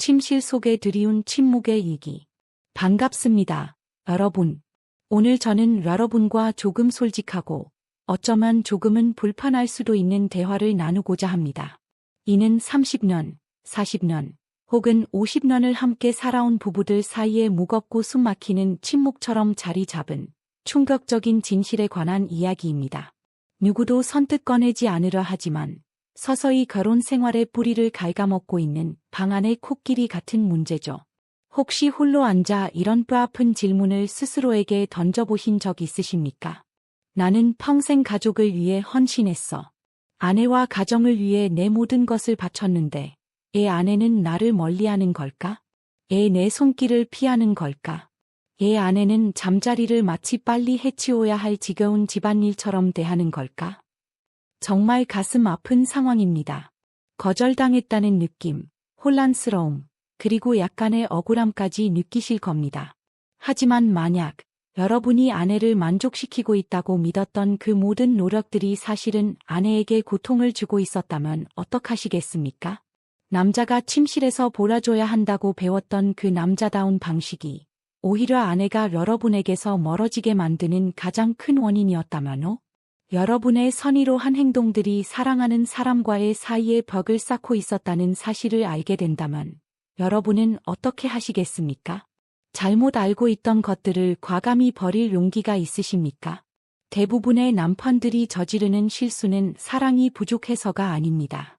침실 속에 드리운 침묵의 이기. 반갑습니다, 여러분. 오늘 저는 여러분과 조금 솔직하고 어쩌면 조금은 불편할 수도 있는 대화를 나누고자 합니다. 이는 30년, 40년, 혹은 50년을 함께 살아온 부부들 사이에 무겁고 숨막히는 침묵처럼 자리 잡은 충격적인 진실에 관한 이야기입니다. 누구도 선뜻 꺼내지 않으려 하지만 서서히 결혼 생활의 뿌리를 갉아먹고 있는 방 안의 코끼리 같은 문제죠. 혹시 홀로 앉아 이런 뼈아픈 질문을 스스로에게 던져보신 적 있으십니까? 나는 평생 가족을 위해 헌신했어. 아내와 가정을 위해 내 모든 것을 바쳤는데 애 아내는 나를 멀리하는 걸까? 애 내 손길을 피하는 걸까? 애 아내는 잠자리를 마치 빨리 해치워야 할 지겨운 집안일처럼 대하는 걸까? 정말 가슴 아픈 상황입니다. 거절당했다는 느낌, 혼란스러움, 그리고 약간의 억울함까지 느끼실 겁니다. 하지만 만약 여러분이 아내를 만족시키고 있다고 믿었던 그 모든 노력들이 사실은 아내에게 고통을 주고 있었다면 어떡하시겠습니까? 남자가 침실에서 몰아줘야 한다고 배웠던 그 남자다운 방식이 오히려 아내가 여러분에게서 멀어지게 만드는 가장 큰 원인이었다면요? 여러분의 선의로 한 행동들이 사랑하는 사람과의 사이에 벽을 쌓고 있었다는 사실을 알게 된다면 여러분은 어떻게 하시겠습니까? 잘못 알고 있던 것들을 과감히 버릴 용기가 있으십니까? 대부분의 남편들이 저지르는 실수는 사랑이 부족해서가 아닙니다.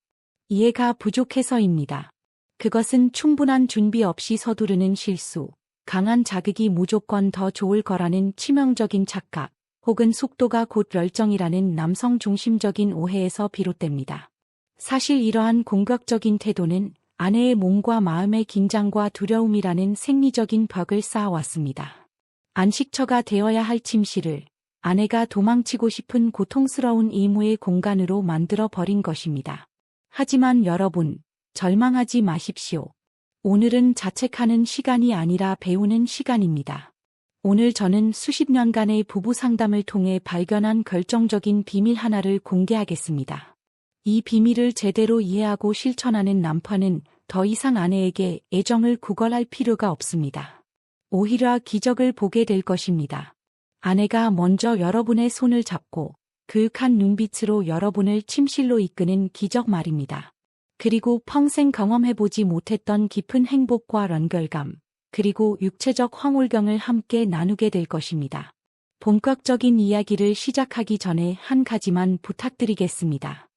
이해가 부족해서입니다. 그것은 충분한 준비 없이 서두르는 실수, 강한 자극이 무조건 더 좋을 거라는 치명적인 착각, 혹은 속도가 곧 열정이라는 남성 중심적인 오해에서 비롯됩니다. 사실 이러한 공격적인 태도는 아내의 몸과 마음의 긴장과 두려움이라는 생리적인 벽을 쌓아왔습니다. 안식처가 되어야 할 침실을 아내가 도망치고 싶은 고통스러운 의무의 공간으로 만들어 버린 것입니다. 하지만 여러분, 절망하지 마십시오. 오늘은 자책하는 시간이 아니라 배우는 시간입니다. 오늘 저는 수십 년간의 부부 상담을 통해 발견한 결정적인 비밀 하나를 공개하겠습니다. 이 비밀을 제대로 이해하고 실천하는 남편은 더 이상 아내에게 애정을 구걸할 필요가 없습니다. 오히려 기적을 보게 될 것입니다. 아내가 먼저 여러분의 손을 잡고 그윽한 눈빛으로 여러분을 침실로 이끄는 기적 말입니다. 그리고 평생 경험해보지 못했던 깊은 행복과 연결감, 그리고 육체적 황홀경을 함께 나누게 될 것입니다. 본격적인 이야기를 시작하기 전에 한 가지만 부탁드리겠습니다.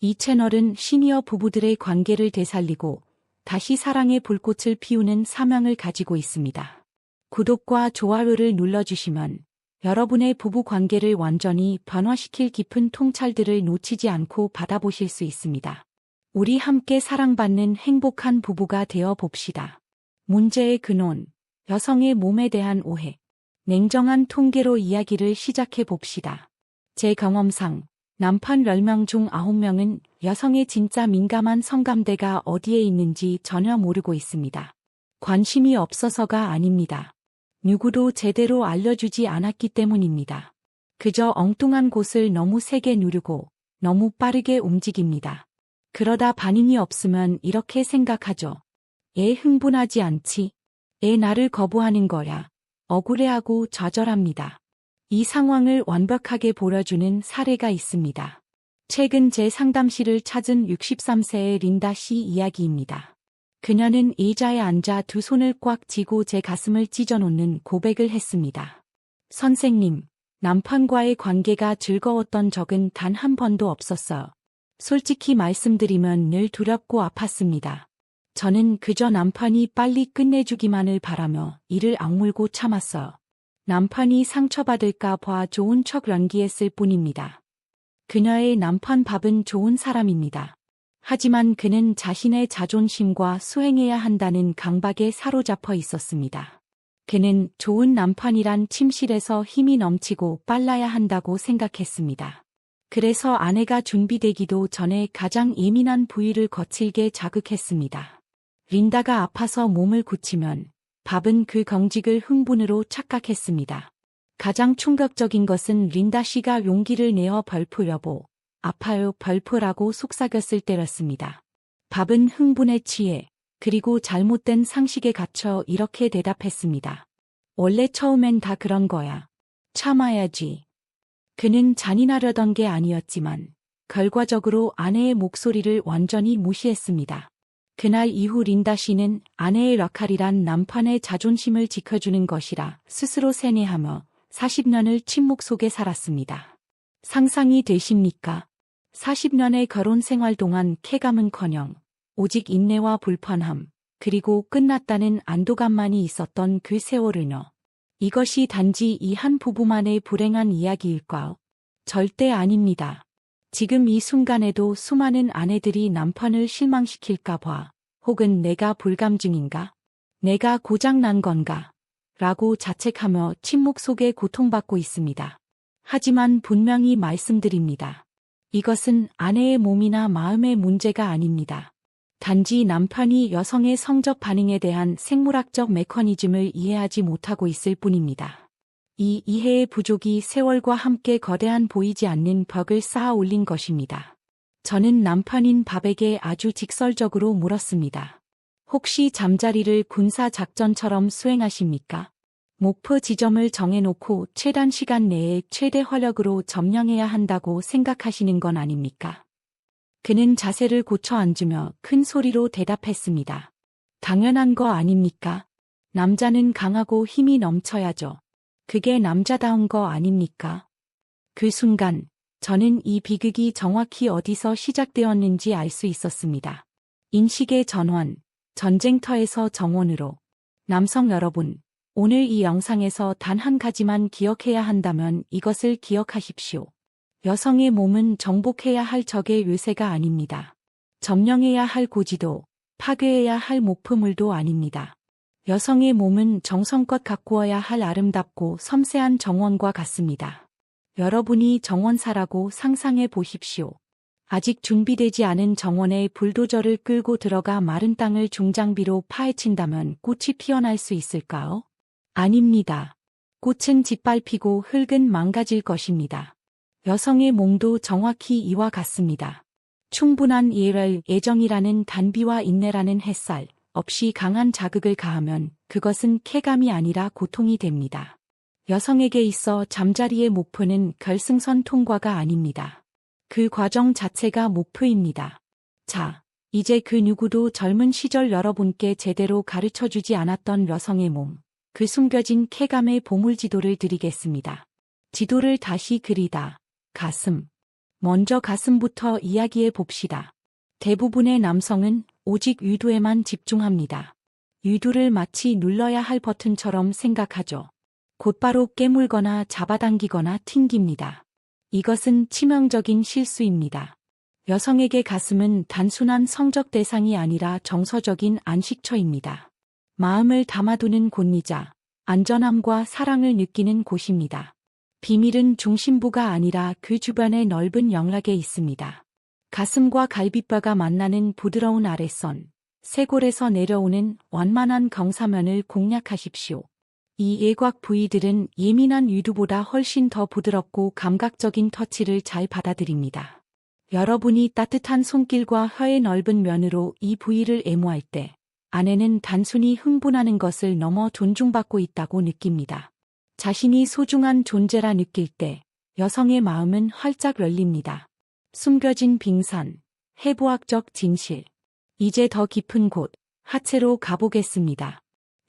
이 채널은 시니어 부부들의 관계를 되살리고 다시 사랑의 불꽃을 피우는 사명을 가지고 있습니다. 구독과 좋아요를 눌러주시면 여러분의 부부 관계를 완전히 변화시킬 깊은 통찰들을 놓치지 않고 받아보실 수 있습니다. 우리 함께 사랑받는 행복한 부부가 되어 봅시다. 문제의 근원, 여성의 몸에 대한 오해, 냉정한 통계로 이야기를 시작해 봅시다. 제 경험상 남편 10명 중 9명은 여성의 진짜 민감한 성감대가 어디에 있는지 전혀 모르고 있습니다. 관심이 없어서가 아닙니다. 누구도 제대로 알려주지 않았기 때문입니다. 그저 엉뚱한 곳을 너무 세게 누르고 너무 빠르게 움직입니다. 그러다 반응이 없으면 이렇게 생각하죠. 애 흥분하지 않지? 애 나를 거부하는 거야. 억울해하고 좌절합니다. 이 상황을 완벽하게 보여주는 사례가 있습니다. 최근 제 상담실을 찾은 63세의 린다 씨 이야기입니다. 그녀는 의자에 앉아 두 손을 꽉 쥐고 제 가슴을 찢어놓는 고백을 했습니다. 선생님, 남편과의 관계가 즐거웠던 적은 단 한 번도 없었어요. 솔직히 말씀드리면 늘 두렵고 아팠습니다. 저는 그저 남편이 빨리 끝내주기만을 바라며 이를 악물고 참았어요. 남편이 상처받을까 봐 좋은 척 연기했을 뿐입니다. 그녀의 남편 밥은 좋은 사람입니다. 하지만 그는 자신의 자존심과 수행해야 한다는 강박에 사로잡혀 있었습니다. 그는 좋은 남편이란 침실에서 힘이 넘치고 빨라야 한다고 생각했습니다. 그래서 아내가 준비되기도 전에 가장 예민한 부위를 거칠게 자극했습니다. 린다가 아파서 몸을 굳히면 밥은 그 경직을 흥분으로 착각했습니다. 가장 충격적인 것은 린다 씨가 용기를 내어 벌프 여보, 아파요 벌프라고 속삭였을 때였습니다. 밥은 흥분에 취해 그리고 잘못된 상식에 갇혀 이렇게 대답했습니다. 원래 처음엔 다 그런 거야. 참아야지. 그는 잔인하려던 게 아니었지만 결과적으로 아내의 목소리를 완전히 무시했습니다. 그날 이후 린다 씨는 아내의 락칼이란 남편의 자존심을 지켜주는 것이라 스스로 세뇌하며 40년을 침묵 속에 살았습니다. 상상이 되십니까? 40년의 결혼 생활 동안 쾌감은커녕 오직 인내와 불편함, 그리고 끝났다는 안도감만이 있었던 그 세월을 넣. 이것이 단지 이 한 부부만의 불행한 이야기일까요? 절대 아닙니다. 지금 이 순간에도 수많은 아내들이 남편을 실망시킬까 봐 혹은 내가 불감증인가? 내가 고장난 건가? 라고 자책하며 침묵 속에 고통받고 있습니다. 하지만 분명히 말씀드립니다. 이것은 아내의 몸이나 마음의 문제가 아닙니다. 단지 남편이 여성의 성적 반응에 대한 생물학적 메커니즘을 이해하지 못하고 있을 뿐입니다. 이 이해의 부족이 세월과 함께 거대한 보이지 않는 벽을 쌓아 올린 것입니다. 저는 남편인 밥에게 아주 직설적으로 물었습니다. 혹시 잠자리를 군사 작전처럼 수행하십니까? 목표 지점을 정해놓고 최단 시간 내에 최대 화력으로 점령해야 한다고 생각하시는 건 아닙니까? 그는 자세를 고쳐 앉으며 큰 소리로 대답했습니다. 당연한 거 아닙니까? 남자는 강하고 힘이 넘쳐야죠. 그게 남자다운 거 아닙니까? 그 순간 저는 이 비극이 정확히 어디서 시작되었는지 알 수 있었습니다. 인식의 전환, 전쟁터에서 정원으로. 남성 여러분, 오늘 이 영상에서 단 한 가지만 기억해야 한다면 이것을 기억하십시오. 여성의 몸은 정복해야 할 적의 요새가 아닙니다. 점령해야 할 고지도, 파괴해야 할 목표물도 아닙니다. 여성의 몸은 정성껏 가꾸어야 할 아름답고 섬세한 정원과 같습니다. 여러분이 정원사라고 상상해 보십시오. 아직 준비되지 않은 정원에 불도저를 끌고 들어가 마른 땅을 중장비로 파헤친다면 꽃이 피어날 수 있을까요? 아닙니다. 꽃은 짓밟히고 흙은 망가질 것입니다. 여성의 몸도 정확히 이와 같습니다. 충분한 이해를 애정이라는 단비와 인내라는 햇살 없이 강한 자극을 가하면 그것은 쾌감이 아니라 고통이 됩니다. 여성에게 있어 잠자리의 목표는 결승선 통과가 아닙니다. 그 과정 자체가 목표입니다. 자, 이제 그 누구도 젊은 시절 여러분께 제대로 가르쳐 주지 않았던 여성의 몸, 그 숨겨진 쾌감의 보물 지도를 드리겠습니다. 지도를 다시 그리다. 가슴. 먼저 가슴부터 이야기해 봅시다. 대부분의 남성은 오직 유두에만 집중합니다. 유두를 마치 눌러야 할 버튼처럼 생각하죠. 곧바로 깨물거나 잡아당기거나 튕깁니다. 이것은 치명적인 실수입니다. 여성에게 가슴은 단순한 성적 대상이 아니라 정서적인 안식처입니다. 마음을 담아두는 곳이자 안전함과 사랑을 느끼는 곳입니다. 비밀은 중심부가 아니라 그 주변의 넓은 영락에 있습니다. 가슴과 갈비뼈가 만나는 부드러운 아랫선, 쇄골에서 내려오는 완만한 경사면을 공략하십시오. 이 예곽 부위들은 예민한 유두보다 훨씬 더 부드럽고 감각적인 터치를 잘 받아들입니다. 여러분이 따뜻한 손길과 혀의 넓은 면으로 이 부위를 애무할 때 아내는 단순히 흥분하는 것을 넘어 존중받고 있다고 느낍니다. 자신이 소중한 존재라 느낄 때 여성의 마음은 활짝 열립니다. 숨겨진 빙산, 해부학적 진실. 이제 더 깊은 곳, 하체로 가보겠습니다.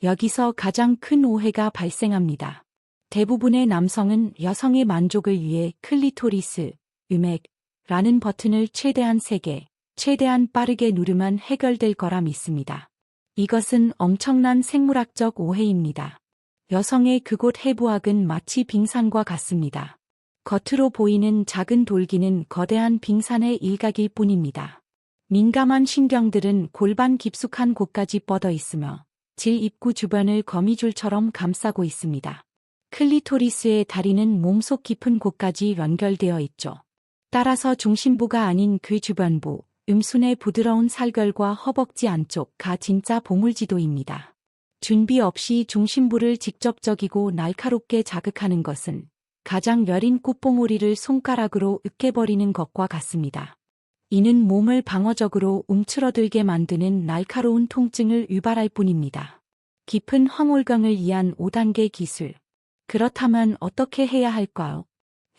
여기서 가장 큰 오해가 발생합니다. 대부분의 남성은 여성의 만족을 위해 클리토리스, 음액, 라는 버튼을 최대한 세게, 최대한 빠르게 누르면 해결될 거라 믿습니다. 이것은 엄청난 생물학적 오해입니다. 여성의 그곳 해부학은 마치 빙산과 같습니다. 겉으로 보이는 작은 돌기는 거대한 빙산의 일각일 뿐입니다. 민감한 신경들은 골반 깊숙한 곳까지 뻗어 있으며 질 입구 주변을 거미줄처럼 감싸고 있습니다. 클리토리스의 다리는 몸속 깊은 곳까지 연결되어 있죠. 따라서 중심부가 아닌 그 주변부, 음순의 부드러운 살결과 허벅지 안쪽 가 진짜 보물지도입니다. 준비 없이 중심부를 직접적이고 날카롭게 자극하는 것은 가장 여린 꽃봉오리를 손가락으로 으깨버리는 것과 같습니다. 이는 몸을 방어적으로 움츠러들게 만드는 날카로운 통증을 유발할 뿐입니다. 깊은 황홀경을 위한 5단계 기술. 그렇다면 어떻게 해야 할까요?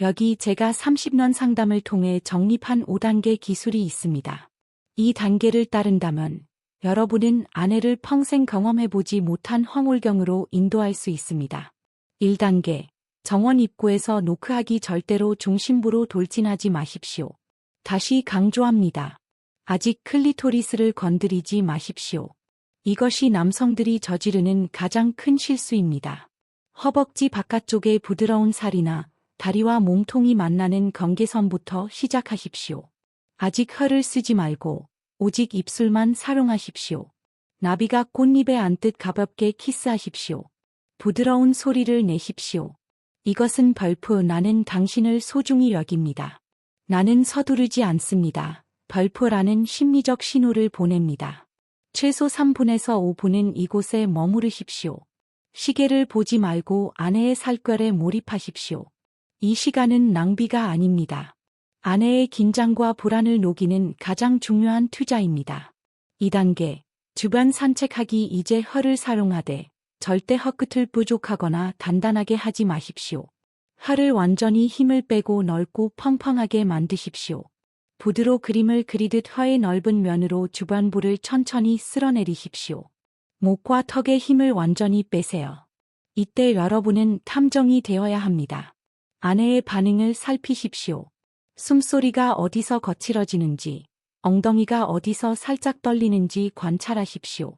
여기 제가 30년 상담을 통해 정립한 5단계 기술이 있습니다. 이 단계를 따른다면 여러분은 아내를 평생 경험해보지 못한 황홀경으로 인도할 수 있습니다. 1단계. 정원 입구에서 노크하기 절대로 중심부로 돌진하지 마십시오. 다시 강조합니다. 아직 클리토리스를 건드리지 마십시오. 이것이 남성들이 저지르는 가장 큰 실수입니다. 허벅지 바깥쪽의 부드러운 살이나 다리와 몸통이 만나는 경계선부터 시작하십시오. 아직 혀를 쓰지 말고 오직 입술만 사용하십시오. 나비가 꽃잎에 앉듯 가볍게 키스하십시오. 부드러운 소리를 내십시오. 이것은 벌프 나는 당신을 소중히 여깁니다. 나는 서두르지 않습니다. 벌프라는 심리적 신호를 보냅니다. 최소 3분에서 5분은 이곳에 머무르십시오. 시계를 보지 말고 아내의 살결에 몰입하십시오. 이 시간은 낭비가 아닙니다. 아내의 긴장과 불안을 녹이는 가장 중요한 투자입니다. 2단계. 주변 산책하기 이제 혀를 사용하되 절대 혀끝을 부족하거나 단단하게 하지 마십시오. 혀를 완전히 힘을 빼고 넓고 펑펑하게 만드십시오. 부드로 그림을 그리듯 혀의 넓은 면으로 주변부를 천천히 쓸어내리십시오. 목과 턱의 힘을 완전히 빼세요. 이때 여러분은 탐정이 되어야 합니다. 아내의 반응을 살피십시오. 숨소리가 어디서 거칠어지는지, 엉덩이가 어디서 살짝 떨리는지 관찰하십시오.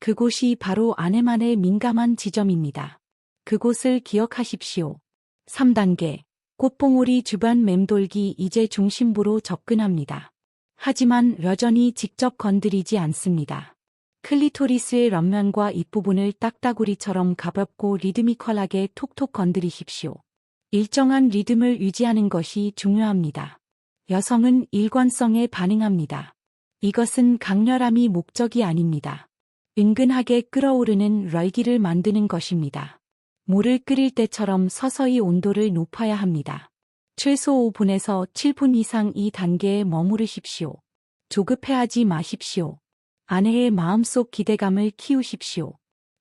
그곳이 바로 아내만의 민감한 지점입니다. 그곳을 기억하십시오. 3단계. 꽃봉오리 주변 맴돌기 이제 중심부로 접근합니다. 하지만 여전히 직접 건드리지 않습니다. 클리토리스의 런면과 윗부분을 딱따구리처럼 가볍고 리드미컬하게 톡톡 건드리십시오. 일정한 리듬을 유지하는 것이 중요합니다. 여성은 일관성에 반응합니다. 이것은 강렬함이 목적이 아닙니다. 은근하게 끓어오르는 럴기를 만드는 것입니다. 물을 끓일 때처럼 서서히 온도를 높아야 합니다. 최소 5분에서 7분 이상 이 단계에 머무르십시오. 조급해하지 마십시오. 아내의 마음속 기대감을 키우십시오.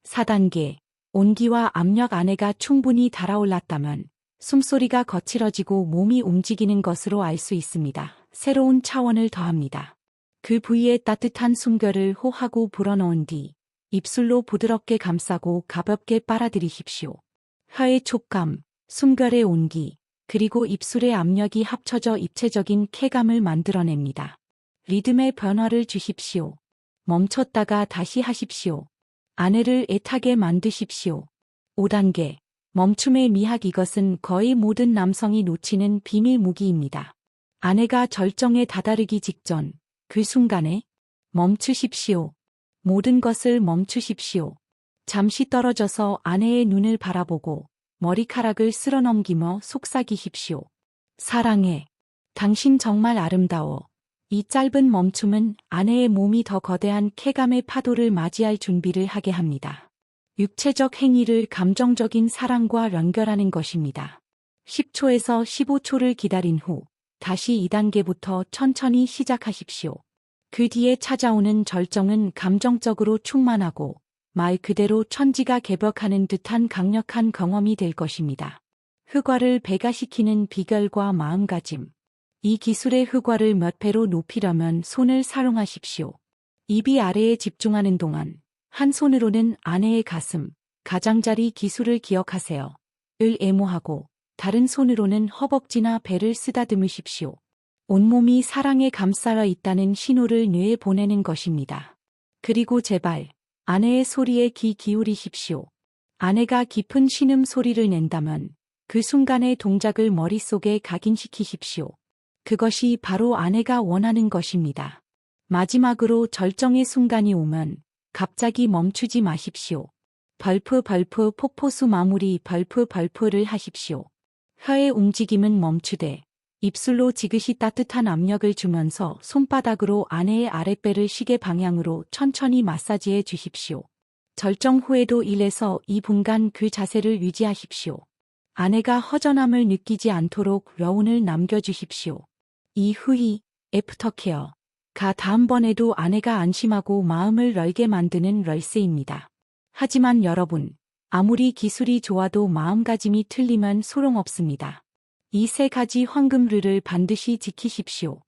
4단계. 온기와 압력 아내가 충분히 달아올랐다면 숨소리가 거칠어지고 몸이 움직이는 것으로 알 수 있습니다. 새로운 차원을 더합니다. 그 부위에 따뜻한 숨결을 호하고 불어넣은 뒤 입술로 부드럽게 감싸고 가볍게 빨아들이십시오. 혀의 촉감, 숨결의 온기, 그리고 입술의 압력이 합쳐져 입체적인 쾌감을 만들어냅니다. 리듬의 변화를 주십시오. 멈췄다가 다시 하십시오. 아내를 애타게 만드십시오. 5단계. 멈춤의 미학 이것은 거의 모든 남성이 놓치는 비밀 무기입니다. 아내가 절정에 다다르기 직전 그 순간에 멈추십시오. 모든 것을 멈추십시오. 잠시 떨어져서 아내의 눈을 바라보고 머리카락을 쓸어 넘기며 속삭이십시오. 사랑해. 당신 정말 아름다워. 이 짧은 멈춤은 아내의 몸이 더 거대한 쾌감의 파도를 맞이할 준비를 하게 합니다. 육체적 행위를 감정적인 사랑과 연결하는 것입니다. 10초에서 15초를 기다린 후 다시 2단계부터 천천히 시작하십시오. 그 뒤에 찾아오는 절정은 감정적으로 충만하고 말 그대로 천지가 개벽하는 듯한 강력한 경험이 될 것입니다. 흑화를 배가시키는 비결과 마음가짐. 이 기술의 흑화를 몇 배로 높이려면 손을 사용하십시오. 입이 아래에 집중하는 동안 한 손으로는 아내의 가슴, 가장자리 기술을 기억하세요. 을 애모하고 다른 손으로는 허벅지나 배를 쓰다듬으십시오. 온몸이 사랑에 감싸여 있다는 신호를 뇌에 보내는 것입니다. 그리고 제발 아내의 소리에 귀 기울이십시오. 아내가 깊은 신음 소리를 낸다면 그 순간의 동작을 머릿속에 각인시키십시오. 그것이 바로 아내가 원하는 것입니다. 마지막으로 절정의 순간이 오면 갑자기 멈추지 마십시오. 벌프 벌프 폭포수 마무리 벌프 벌프를 하십시오. 혀의 움직임은 멈추되 입술로 지그시 따뜻한 압력을 주면서 손바닥으로 아내의 아랫배를 시계 방향으로 천천히 마사지해 주십시오. 절정 후에도 1에서 2분간 그 자세를 유지하십시오. 아내가 허전함을 느끼지 않도록 여운을 남겨주십시오. 이후이 애프터케어. 가 다음번에도 아내가 안심하고 마음을 열게 만드는 럴세입니다. 하지만 여러분, 아무리 기술이 좋아도 마음가짐이 틀리면 소용없습니다. 이 세 가지 황금룰을 반드시 지키십시오.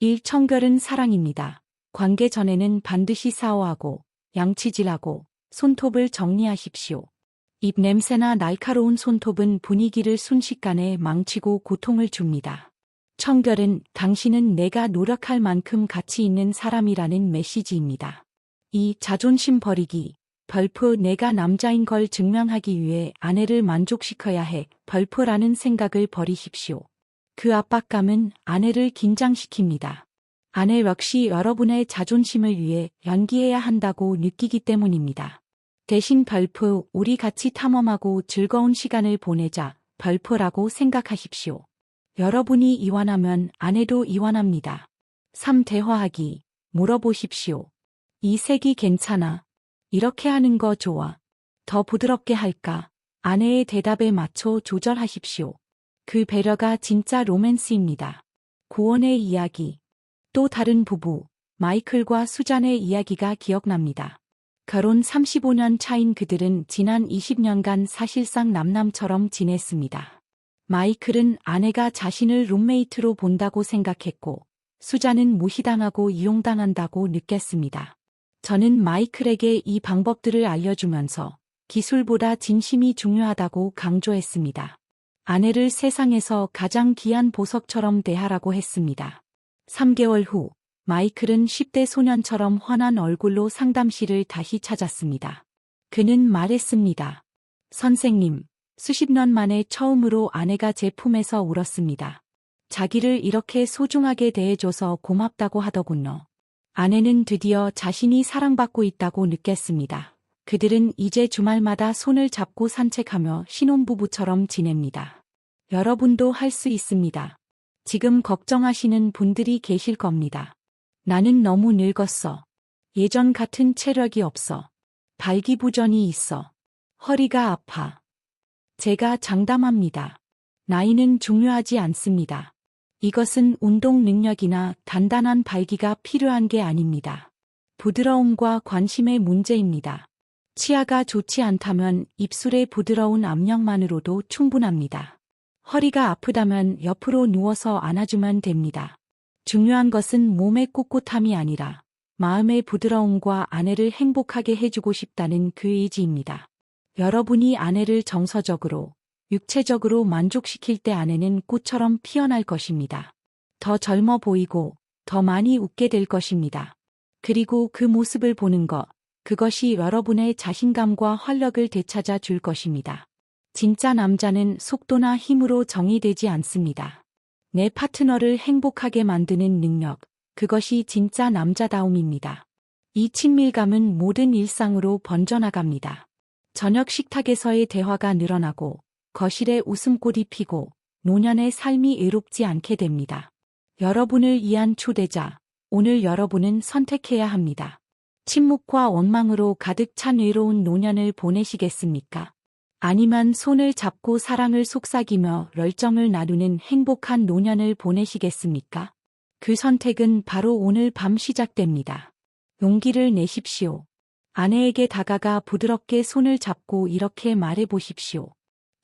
1. 청결은 사랑입니다. 관계 전에는 반드시 사오하고 양치질하고 손톱을 정리하십시오. 입 냄새나 날카로운 손톱은 분위기를 순식간에 망치고 고통을 줍니다. 청결은 당신은 내가 노력할 만큼 가치 있는 사람이라는 메시지입니다. 이 자존심 버리기. 벌프 내가 남자인 걸 증명하기 위해 아내를 만족시켜야 해. 벌프라는 생각을 버리십시오. 그 압박감은 아내를 긴장시킵니다. 아내 역시 여러분의 자존심을 위해 연기해야 한다고 느끼기 때문입니다. 대신 벌프, 우리 같이 탐험하고 즐거운 시간을 보내자. 벌프라고 생각하십시오. 여러분이 이완하면 아내도 이완합니다. 3. 대화하기. 물어보십시오. 이 색이 괜찮아. 이렇게 하는 거 좋아. 더 부드럽게 할까? 아내의 대답에 맞춰 조절하십시오. 그 배려가 진짜 로맨스입니다. 고원의 이야기. 또 다른 부부, 마이클과 수잔의 이야기가 기억납니다. 결혼 35년 차인 그들은 지난 20년간 사실상 남남처럼 지냈습니다. 마이클은 아내가 자신을 룸메이트로 본다고 생각했고, 수잔은 무시당하고 이용당한다고 느꼈습니다. 저는 마이클에게 이 방법들을 알려주면서 기술보다 진심이 중요하다고 강조했습니다. 아내를 세상에서 가장 귀한 보석처럼 대하라고 했습니다. 3개월 후, 마이클은 10대 소년처럼 환한 얼굴로 상담실을 다시 찾았습니다. 그는 말했습니다. 선생님, 수십 년 만에 처음으로 아내가 제 품에서 울었습니다. 자기를 이렇게 소중하게 대해줘서 고맙다고 하더군요. 아내는 드디어 자신이 사랑받고 있다고 느꼈습니다. 그들은 이제 주말마다 손을 잡고 산책하며 신혼부부처럼 지냅니다. 여러분도 할 수 있습니다. 지금 걱정하시는 분들이 계실 겁니다. 나는 너무 늙었어. 예전 같은 체력이 없어. 발기부전이 있어. 허리가 아파. 제가 장담합니다. 나이는 중요하지 않습니다. 이것은 운동 능력이나 단단한 발기가 필요한 게 아닙니다. 부드러움과 관심의 문제입니다. 치아가 좋지 않다면 입술의 부드러운 압력만으로도 충분합니다. 허리가 아프다면 옆으로 누워서 안아주면 됩니다. 중요한 것은 몸의 꿋꿋함이 아니라 마음의 부드러움과 아내를 행복하게 해주고 싶다는 그 의지입니다. 여러분이 아내를 정서적으로, 육체적으로 만족시킬 때 아내는 꽃처럼 피어날 것입니다. 더 젊어 보이고 더 많이 웃게 될 것입니다. 그리고 그 모습을 보는 것, 그것이 여러분의 자신감과 활력을 되찾아 줄 것입니다. 진짜 남자는 속도나 힘으로 정의되지 않습니다. 내 파트너를 행복하게 만드는 능력, 그것이 진짜 남자다움입니다. 이 친밀감은 모든 일상으로 번져나갑니다. 저녁 식탁에서의 대화가 늘어나고 거실에 웃음꽃이 피고 노년의 삶이 외롭지 않게 됩니다. 여러분을 위한 초대자, 오늘 여러분은 선택해야 합니다. 침묵과 원망으로 가득 찬 외로운 노년을 보내시겠습니까? 아니면 손을 잡고 사랑을 속삭이며 열정을 나누는 행복한 노년을 보내시겠습니까? 그 선택은 바로 오늘 밤 시작됩니다. 용기를 내십시오. 아내에게 다가가 부드럽게 손을 잡고 이렇게 말해 보십시오.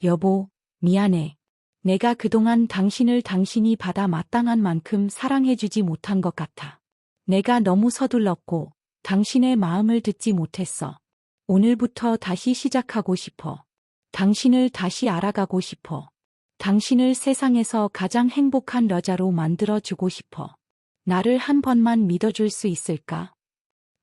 여보, 미안해. 내가 그동안 당신을 당신이 받아 마땅한 만큼 사랑해주지 못한 것 같아. 내가 너무 서둘렀고, 당신의 마음을 듣지 못했어. 오늘부터 다시 시작하고 싶어. 당신을 다시 알아가고 싶어. 당신을 세상에서 가장 행복한 여자로 만들어주고 싶어. 나를 한 번만 믿어줄 수 있을까?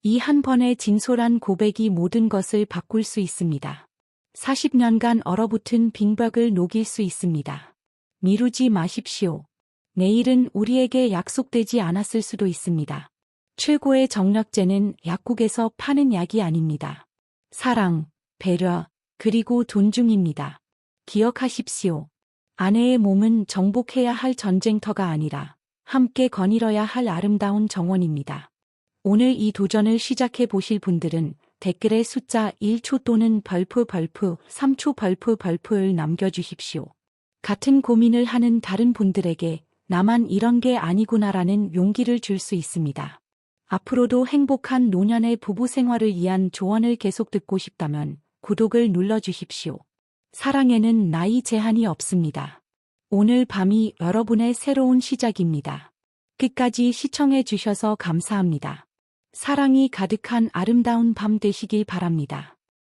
이 한 번의 진솔한 고백이 모든 것을 바꿀 수 있습니다. 40년간 얼어붙은 빙벽을 녹일 수 있습니다. 미루지 마십시오. 내일은 우리에게 약속되지 않았을 수도 있습니다. 최고의 정력제는 약국에서 파는 약이 아닙니다. 사랑, 배려, 그리고 존중입니다. 기억하십시오. 아내의 몸은 정복해야 할 전쟁터가 아니라 함께 거닐어야 할 아름다운 정원입니다. 오늘 이 도전을 시작해 보실 분들은 댓글에 숫자 1초 또는 벌프 벌프 3초 벌프 벌프를 남겨주십시오. 같은 고민을 하는 다른 분들에게 나만 이런 게 아니구나라는 용기를 줄 수 있습니다. 앞으로도 행복한 노년의 부부 생활을 위한 조언을 계속 듣고 싶다면 구독을 눌러주십시오. 사랑에는 나이 제한이 없습니다. 오늘 밤이 여러분의 새로운 시작입니다. 끝까지 시청해 주셔서 감사합니다. 사랑이 가득한 아름다운 밤 되시길 바랍니다.